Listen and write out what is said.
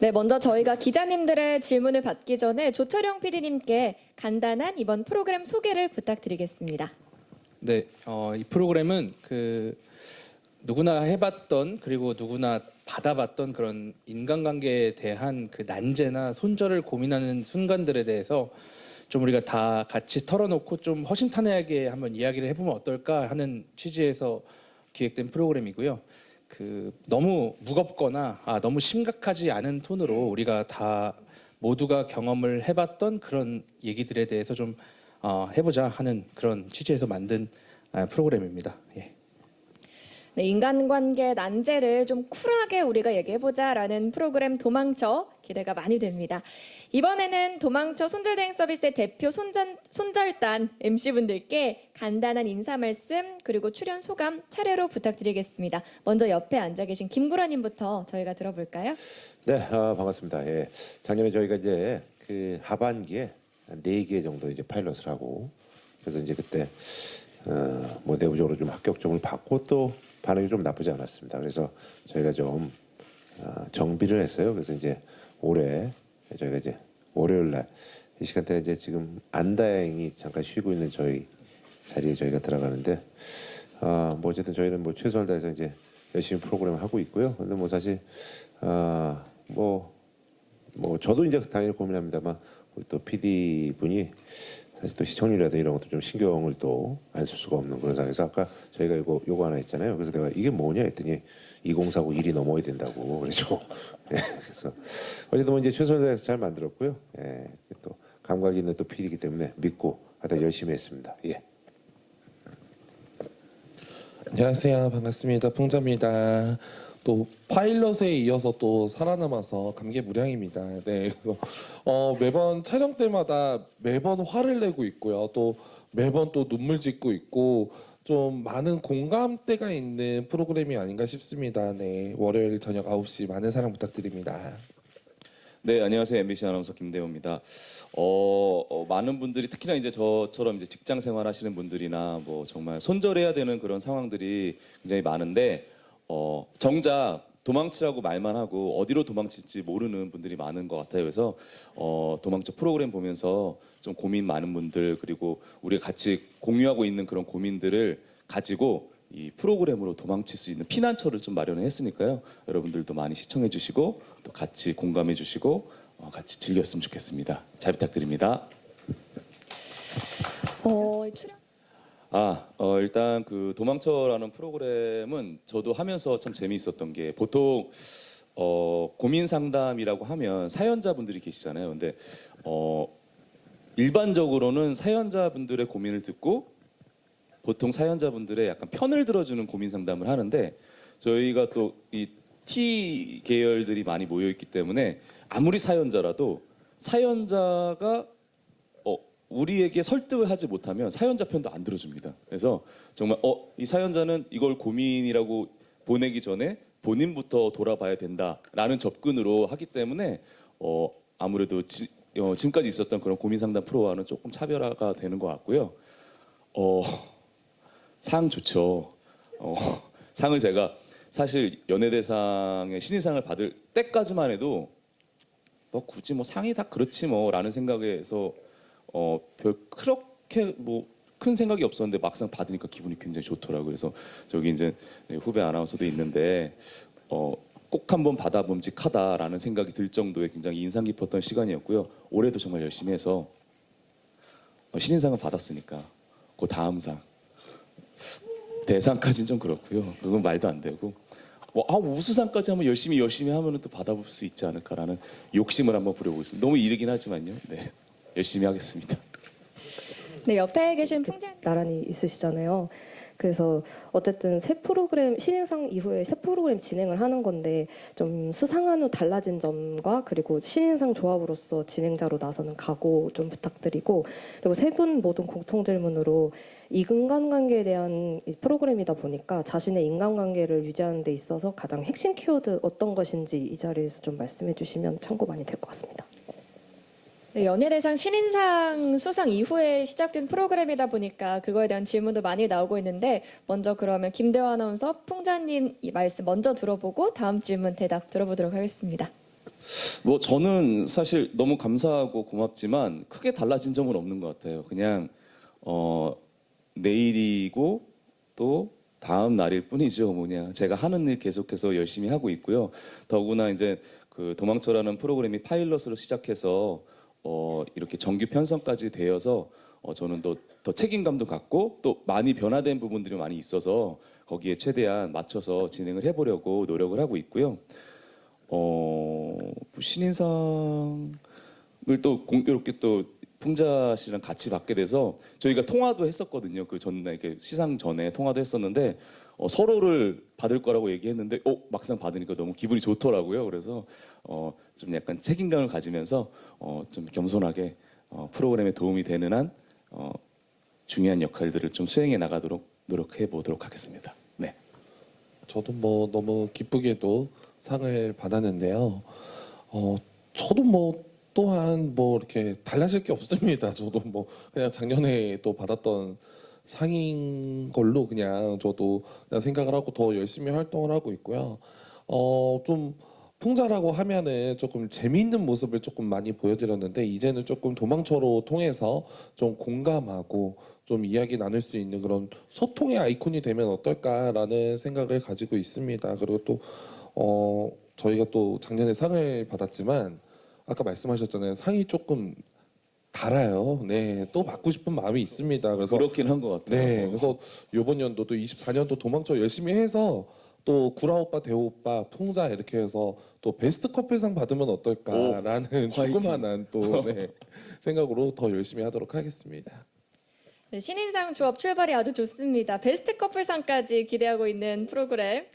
네, 먼저 저희가 기자님들의 질문을 받기 전에 조철영 PD님께 간단한 이번 프로그램 소개를 부탁드리겠습니다. 네, 어, 이 프로그램은 그 누구나 해봤던 그리고 누구나 받아봤던 그런 인간관계에 대한 그 난제나 손절을 고민하는 순간들에 대해서 좀 우리가 다 같이 털어놓고 좀 허심탄회하게 한번 이야기를 해보면 어떨까 하는 취지에서 기획된 프로그램이고요. 그 너무 무겁거나 아, 너무 심각하지 않은 톤으로 우리가 다 모두가 경험을 해봤던 그런 얘기들에 대해서 좀 어, 해보자 하는 그런 취지에서 만든 아, 프로그램입니다. 예. 네, 인간관계 난제를 좀 쿨하게 우리가 얘기해보자라는 프로그램 도망쳐 기대가 많이 됩니다. 이번에는 도망쳐 손절 대행 서비스의 대표 손전, 손절단 MC분들께 간단한 인사 말씀 그리고 출연 소감 차례로 부탁드리겠습니다. 먼저 옆에 앉아 계신 김구라님부터 저희가 들어볼까요? 네, 아, 반갑습니다. 예. 작년에 저희가 이제 그 하반기에 네개 정도 이제 파일럿을 하고 그래서 이제 그때 어, 뭐 내부적으로 좀 합격점을 받고 또 반응이 좀 나쁘지 않았습니다. 그래서 저희가 좀 어, 정비를 했어요. 그래서 이제 올해 저희가 이제 월요일 날 이 시간대 이제 지금 안다행이 잠깐 쉬고 있는 저희 자리에 저희가 들어가는데 아, 뭐 어쨌든 저희는 뭐 최선을 다해서 이제 열심히 프로그램을 하고 있고요. 근데 뭐 사실 아, 뭐, 뭐 저도 이제 당연히 고민합니다만 우리 또 PD 분이 사실 또 시청률이라든 이런 것도 좀 신경을 또 안 쓸 수가 없는 그런 상황에서 아까 저희가 이거 요거 하나 했잖아요. 그래서 내가 이게 뭐냐 했더니 2049 1이 넘어야 된다고 그래서 예, 그래서 어쨌든 뭐 이제 최선을 다해서 잘 만들었고요. 예, 또 감각 있는 또 PD이기 때문에 믿고 하여튼 열심히 했습니다. 예. 안녕하세요. 반갑습니다. 풍자입니다. 또 파일럿에 이어서 또 살아남아서 감개무량입니다. 네, 그래서 어, 매번 촬영 때마다 매번 화를 내고 있고요. 또 매번 또 눈물 짓고 있고 좀 많은 공감대가 있는 프로그램이 아닌가 싶습니다. 네, 월요일 저녁 9시 많은 사랑 부탁드립니다. 네, 안녕하세요. MBC 아나운서 김대호입니다. 어, 어, 많은 분들이 특히나 이제 저처럼 이제 직장 생활하시는 분들이나 뭐 정말 손절해야 되는 그런 상황들이 굉장히 많은데 어, 정작 도망치라고 말만 하고 어디로 도망칠지 모르는 분들이 많은 것 같아요. 그래서 어, 도망쳐 프로그램 보면서 좀 고민 많은 분들 그리고 우리가 같이 공유하고 있는 그런 고민들을 가지고 이 프로그램으로 도망칠 수 있는 피난처를 좀 마련을 했으니까요. 여러분들도 많이 시청해 주시고 또 같이 공감해 주시고 어, 같이 즐겼으면 좋겠습니다. 잘 부탁드립니다. 어, 출연 아, 어, 일단 그 도망쳐라는 프로그램은 저도 하면서 참 재미있었던 게 보통 어, 고민 상담이라고 하면 사연자분들이 계시잖아요. 근데 어, 일반적으로는 사연자분들의 고민을 듣고 보통 사연자분들의 약간 편을 들어주는 고민 상담을 하는데 저희가 또 이 T 계열들이 많이 모여 있기 때문에 아무리 사연자라도 사연자가 어, 우리에게 설득을 하지 못하면 사연자 편도 안 들어줍니다. 그래서 정말 어, 이 사연자는 이걸 고민이라고 보내기 전에 본인부터 돌아봐야 된다라는 접근으로 하기 때문에 어, 아무래도 지, 어, 지금까지 있었던 그런 고민 상담 프로와는 조금 차별화가 되는 것 같고요. 어, 상 좋죠. 어, 상을 제가 사실 연예대상의 신인상을 받을 때까지만 해도 뭐 굳이 뭐 상이 다 그렇지 뭐라는 생각에서 어, 별 그렇게 뭐 큰 생각이 없었는데 막상 받으니까 기분이 굉장히 좋더라고요. 그래서 저기 이제 후배 아나운서도 있는데 어, 꼭 한번 받아봄직하다라는 생각이 들 정도의 굉장히 인상 깊었던 시간이었고요. 올해도 정말 열심히 해서 어, 신인상을 받았으니까 그 다음 상 대상까지는 좀 그렇고요. 그건 말도 안 되고 뭐, 아, 우수상까지 한번 열심히 열심히 하면은 또 받아볼 수 있지 않을까라는 욕심을 한번 부려보고 있습니다. 너무 이르긴 하지만요. 네, 열심히 하겠습니다. 네, 옆에 계신 풍자 나란히 있으시잖아요. 그래서 어쨌든 새 프로그램 신인상 이후에 새 프로그램 진행을 하는 건데 좀 수상한 후 달라진 점과 그리고 신인상 조합으로서 진행자로 나서는 각오 좀 부탁드리고 그리고 세 분 모든 공통 질문으로 인간관계에 대한 이 프로그램이다 보니까 자신의 인간관계를 유지하는 데 있어서 가장 핵심 키워드 어떤 것인지 이 자리에서 좀 말씀해 주시면 참고 많이 될 것 같습니다. 네, 연예대상 신인상 수상 이후에 시작된 프로그램이다 보니까 그거에 대한 질문도 많이 나오고 있는데 먼저 그러면 김대화 아나운서 풍자님 이 말씀 먼저 들어보고 다음 질문 대답 들어보도록 하겠습니다. 뭐 저는 사실 너무 감사하고 고맙지만 크게 달라진 점은 없는 것 같아요. 그냥 어 내일이고 또 다음 날일 뿐이죠. 뭐냐 제가 하는 일 계속해서 열심히 하고 있고요. 더구나 이제 그 도망쳐라는 프로그램이 파일럿으로 시작해서 어 이렇게 정규 편성까지 되어서 어 저는 또더 책임감도 갖고 또 많이 변화된 부분들이 많이 있어서 거기에 최대한 맞춰서 진행을 해보려고 노력을 하고 있고요. 어, 신인상을 또 공교롭게 또 풍자 씨랑 같이 받게 돼서 저희가 통화도 했었거든요. 그 전날 이렇게 시상 전에 통화도 했었는데 어, 서로를 받을 거라고 얘기했는데 어, 막상 받으니까 너무 기분이 좋더라고요. 그래서 어, 좀 약간 책임감을 가지면서 어, 좀 겸손하게 어, 프로그램에 도움이 되는 한 어, 중요한 역할들을 좀 수행해 나가도록 노력해 보도록 하겠습니다. 네. 저도 뭐 너무 기쁘게도 상을 받았는데요. 어, 저도 뭐 또한 뭐 이렇게 달라질 게 없습니다. 저도 뭐 그냥 작년에 또 받았던 상인 걸로 그냥 저도 그냥 생각을 하고 더 열심히 활동을 하고 있고요. 어, 좀 풍자라고 하면은 조금 재미있는 모습을 조금 많이 보여드렸는데 이제는 조금 도망쳐로 통해서 좀 공감하고 좀 이야기 나눌 수 있는 그런 소통의 아이콘이 되면 어떨까라는 생각을 가지고 있습니다. 그리고 또 어, 저희가 또 작년에 상을 받았지만 아까 말씀하셨잖아요. 상이 조금 달아요. 네, 또 받고 싶은 마음이 있습니다. 그래서 그렇긴 한 것 같아요. 네, 그래서 이번 연도도 24년도 도망쳐 열심히 해서 또 구라 오빠, 대호 오빠, 풍자 이렇게 해서 또 베스트 커플상 받으면 어떨까라는 조그만한 또 네, 생각으로 더 열심히 하도록 하겠습니다. 네, 신인상 조합 출발이 아주 좋습니다. 베스트 커플상까지 기대하고 있는 프로그램.